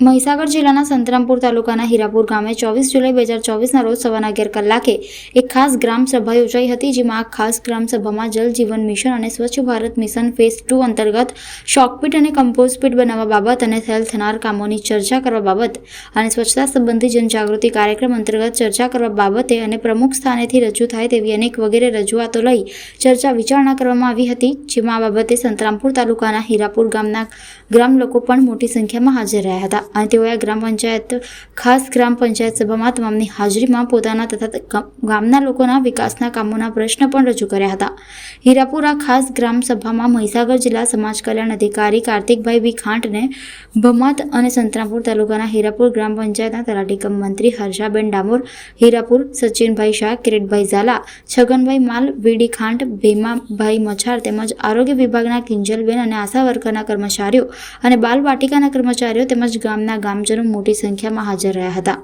મહીસાગર જિલ્લાના સંતરામપુર તાલુકાના હીરાપુર ગામે ચોવીસ જુલાઈ બે હજાર ચોવીસના રોજ સવારના અગિયાર કલાકે એક ખાસ ગ્રામ સભા યોજાઈ હતી, જેમાં આ ખાસ ગ્રામ સભામાં જલ જીવન મિશન અને સ્વચ્છ ભારત મિશન ફેઝ ટુ અંતર્ગત શોકપીટ અને કમ્પોઝપીટ બનાવવા બાબત અને થયેલ થનાર કામોની ચર્ચા કરવા બાબત અને સ્વચ્છતા સંબંધી જનજાગૃતિ કાર્યક્રમ અંતર્ગત ચર્ચા કરવા બાબતે અને પ્રમુખ સ્થાનેથી રજૂ થાય તેવી અનેક વગેરે રજૂઆતો લઈ ચર્ચા વિચારણા કરવામાં આવી હતી, જેમાં આ બાબતે સંતરામપુર તાલુકાના હીરાપુર ગામના ગ્રામ લોકો પણ મોટી સંખ્યામાં હાજર રહ્યા હતા. અને તેઓએ ગ્રામ પંચાયત, ખાસ ગ્રામ પંચાયત સભામાં તમામની હાજરીમાં પોતાના તથા ગામના લોકોના વિકાસના કામોના પ્રશ્ન પણ રજૂ કર્યા હતા. હીરાપુર ખાસ ગ્રામ સભામાં મહીસાગર જિલ્લા સમાજ કલ્યાણ અધિકારી કાર્તિકભાઈ બી ખાંટને ભમાત અને સંતરામપુર તાલુકાના હીરાપુર ગ્રામ પંચાયતના તલાટી કમ મંત્રી હર્ષાબેન ડામોર, હીરાપુર સચિનભાઈ શાહ, કિરીટભાઈ ઝાલા, છગનભાઈ માલ, વીડી ખાંટ, ભીમાભાઈ મછાર તેમજ આરોગ્ય વિભાગના કિંજલબેન અને આશા વર્કરના કર્મચારીઓ અને બાલ વાટિકાના કર્મચારીઓ તેમજ ગામના ગામજનો મોટી સંખ્યામાં હાજર રહ્યા હતા.